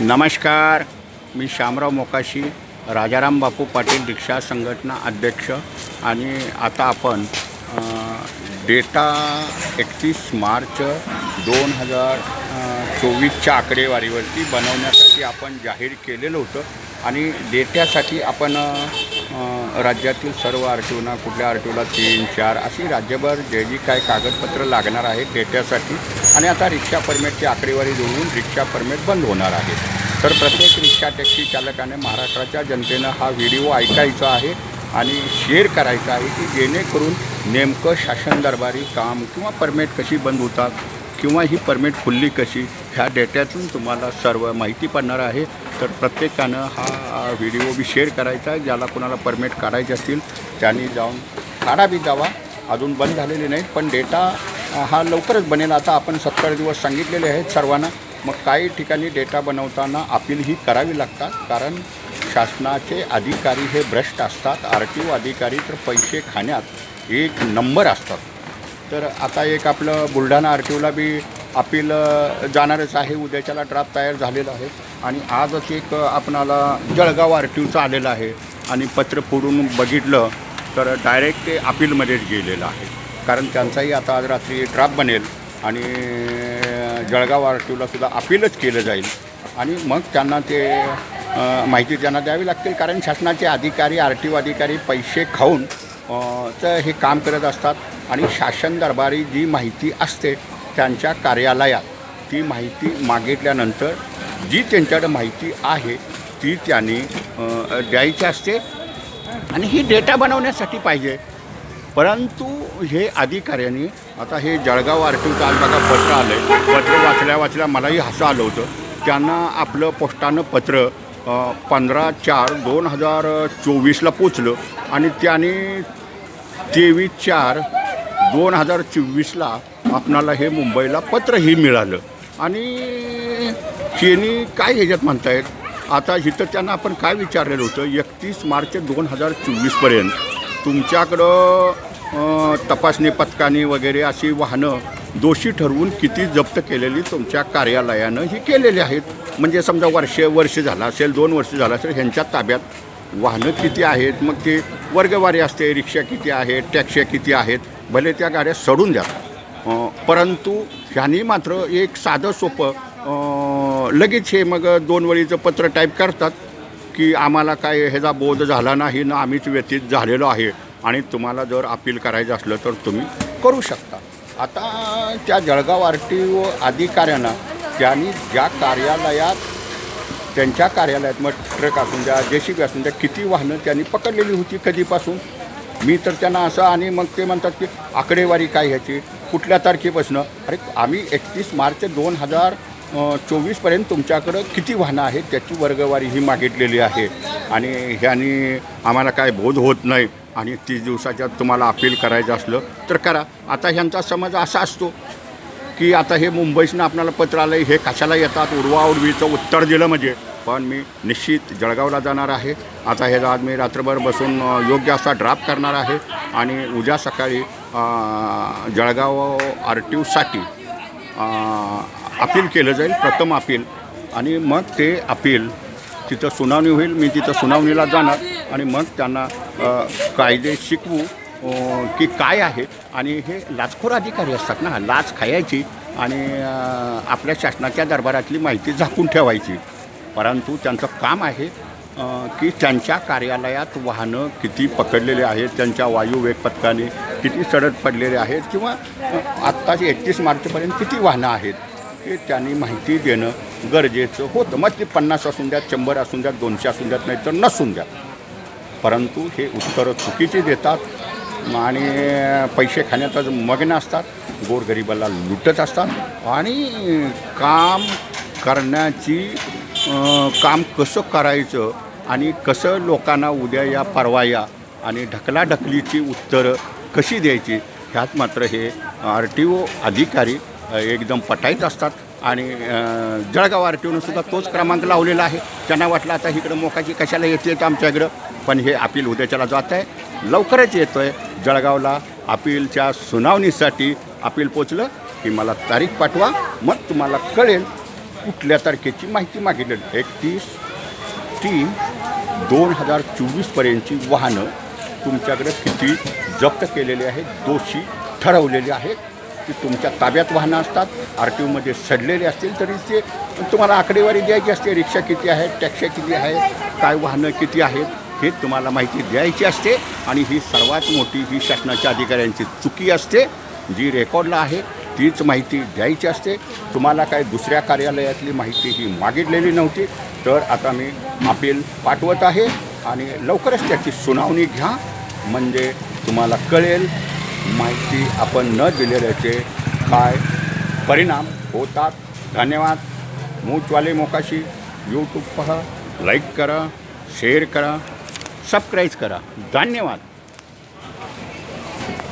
नमस्कार मी श्यामराव मोकाशी राजाराम बापू पाटील दीक्षा संघटना अध्यक्ष आणि आता आपण डेटा एकतीस मार्च दोन हजार चोवीसच्या आकडेवारीवरती बनवण्यासाठी आपण जाहीर केलेलं होतं. आणि डेट्यासाठी आपण राज्यातील सर्व आर टी ओना कुठल्या आर टी ओला तीन चार अशी राज्यभर जे जी काय कागदपत्र लागणार आहेत डेट्यासाठी. आणि आता रिक्षा परमिटची आकडेवारी जोडून रिक्षा परमिट बंद होणार आहे. तर प्रत्येक रिक्षा टॅक्सी चालकाने महाराष्ट्राच्या जनतेनं हा व्हिडिओ ऐकायचा आहे आणि शेअर करायचा आहे की जेणेकरून नेमकं शासन दरबारी काम किंवा परमिट कशी बंद होतात किंवा ही परमिट खुल्ली कशी ह्या डेट्यातून तुम्हाला सर्व माहिती पडणार आहे. तर प्रत्येकानं हा व्हिडिओ बी शेअर करायचा आहे ज्याला कोणाला परमिट काढायचे असतील त्यांनी जाऊन काढा बी जावा अजून बंद झालेले नाहीत पण डेटा हा लवकरच बनेल. आता आपण सत्तर दिवस सांगितलेले आहेत सर्वांना. मग काही ठिकाणी डेटा बनवताना अपीलही करावी लागतात कारण शासनाचे अधिकारी हे भ्रष्ट असतात. आर टी ओ अधिकारी तर पैसे खाण्यात एक नंबर असतात. तर आता एक आपलं बुलढाणा आर टी ओला बी अपील जाणारच आहे. उद्याच्याला ड्राफ्ट तयार झालेला आहे. आणि आजच एक आपणाला जळगाव आर टी ओचं आलेलं आहे. आणि पत्र फोडून बघितलं तर डायरेक्ट ते अपीलमध्येच गेलेलं आहे. कारण त्यांचाही आता आज रात्री ड्राफ्ट बनेल. आणि जळगाव आर टी ओलासुद्धा अपीलच केलं जाईल. आणि मग त्यांना ते माहिती त्यांना द्यावी लागतील. कारण शासनाचे अधिकारी आर टी ओ अधिकारी पैसे खाऊन तर हे काम करत असतात. आणि शासन दरबारी जी माहिती असते त्यांच्या कार्यालयात. ती माहिती मागितल्यानंतर जी त्यांच्याकडे माहिती आहे ती त्यांनी द्यायची असते आणि ही डेटा बनवण्यासाठी पाहिजे. परंतु हे अधिकाऱ्यांनी आता हे जळगाव आर काल बघा पत्र आलं आहे पत्र वाचल्या वाचल्या मलाही हसं आलं होतं. त्यांना आपलं पोस्टानं पत्र पंधरा चार दोन हजार चोवीसला पोचलं आणि त्यांनी तेवीस चार दोन हजार चोवीसला आपणाला हे मुंबईला पत्रही मिळालं. आणि चेनी काय ह्याच्यात म्हणतायत आता इथं त्यांना आपण काय विचारलेलं होतं? एकतीस मार्च दोन हजार चोवीसपर्यंत तुमच्याकडं तपासणी पथकाने वगैरे अशी वाहनं दोषी ठरवून किती जप्त केलेली तुमच्या कार्यालयानं ही केलेली आहेत? म्हणजे समजा वर्ष वर्ष झालं असेल दोन वर्ष झालं असेल ह्यांच्या ताब्यात वाहनं किती आहेत? मग ते वर्गवारी असते रिक्षा किती आहेत टॅक्स्या किती आहेत? भले त्या गाड्या सोडून द्या. परंतु ह्यांनी मात्र एक साधं सोपं लगेच हे मग दोन वळीचं पत्र टाईप करतात की आम्हाला काय ह्याचा बोध झाला नाही ना आम्हीच व्यतीत झालेलो आहे आणि तुम्हाला जर अपील करायचं असलं तर तुम्ही करू शकता. आता त्या जळगाव आर टी ओ अधिकाऱ्यांना त्यांनी ज्या कार्यालयात त्यांच्या कार्यालयात मग ट्रक असून द्या जे सी बी असून द्या किती वाहनं त्यांनी पकडलेली होती कधीपासून? मी तर त्यांना असं आणि मग ते म्हणतात की आकडेवारी काय ह्याची? कुठल्या तारखेपासून? अरे आम्ही एकतीस मार्च दोन हजार चोवीसपर्यंत तुमच्याकडं किती वाहनं आहेत त्याची वर्गवारी ही मागितलेली आहे. आणि ह्याने आम्हाला काय बोध होत नाही. आणि तीस दिवसाच्या तुम्हाला अपील करायचं असलं तर करा. आता ह्यांचा समज असा असतो की आता हे मुंबईसनं आपल्याला पत्र आलं हे कशाला येतात? उडवाउडवीचं उत्तर दिलं म्हणजे. पण मी निश्चित जळगावला जाणार आहे. आता हे आज मी रात्रभर बसून योग्य असा ड्राफ्ट करणार आहे आणि उद्या सकाळी जळगाव आर टी ओसाठी अपील केलं जाईल प्रथम अपील. आणि मग ते अपील तिथं सुनावणी होईल मी तिथं सुनावणीला जाणार आणि मग त्यांना कायदे शिकवू की काय आहे. आणि हे लाचखोर अधिकारी असतात ना लाच खायची आणि आपल्या शासनाच्या दरबारातली माहिती झाकून ठेवायची. परंतु त्यांचं काम आहे की त्यांच्या कार्यालयात वाहनं किती पकडलेले आहेत त्यांच्या वायू पथकाने किती सडत पडलेले आहेत किंवा आत्ताचे एकतीस मार्चपर्यंत किती वाहनं आहेत हे त्यांनी माहिती देणं गरजेचं होतं. मग ते पन्नास असून द्या शंभर असून द्या दोनशे असून द्यात नाही तर नसून द्या परंतु हे उत्तरं चुकीची देतात आणि पैसे खाण्यातच मग्न असतात गोरगरिबाला लुटत असतात आणि काम करण्याची काम कसं करायचं आणि कसं लोकांना उद्या या परवा या आणि ढकलाढकलीची उत्तरं कशी द्यायची ह्यात मात्र हे आर टी ओ अधिकारी एकदम पटाईत असतात आणि जळगाव आर टी ओनं सुद्धा तोच क्रमांक लावलेला आहे. त्यांना वाटलं आता इकडं मोकाची कशाला येते तर आमच्याकडं? पण हे अपील उद्याच्याला जात आहे. लवकरच येतो आहे जळगावला अपीलच्या सुनावणीसाठी अपील पोचलं की मला तारीख पाठवा. मग तुम्हाला कळेल कुठल्या तारखेची माहिती मागितलेली एकतीस तीन दोन हजार चोवीसपर्यंतची वाहनं तुमच्याकडे किती जप्त केलेली आहेत दोषी ठरवलेली आहेत की तुमच्या ताब्यात वाहनं असतात आर टी ओमध्ये सडलेले असतील तरी ते तुम्हाला आकडेवारी द्यायची असते रिक्षा किती आहेत टॅक्सी किती आहेत काय वाहनं किती आहेत हे तुम्हाला माहिती द्यायची असते आणि ही सर्वात मोठी ही शासनाच्या अधिकाऱ्यांची चुकी असते जी रेकॉर्डला आहे तीच माहिती द्यायची असते. तुम्हाला काय दुसऱ्या कार्यालयातली माहिती ही मागितलेली नव्हती. तर आता मी अपील पाठवत आहे आणि लवकरच त्याची सुनावणी घ्या. म्हणजे तुम्हाला कळेल माहिती आपण न दिलेल्याचे काय परिणाम होतात. धन्यवाद. मूचवाले मोकाशी. यूट्यूब पहा. लाईक करा. शेअर करा. सबस्क्राईब करा. धन्यवाद.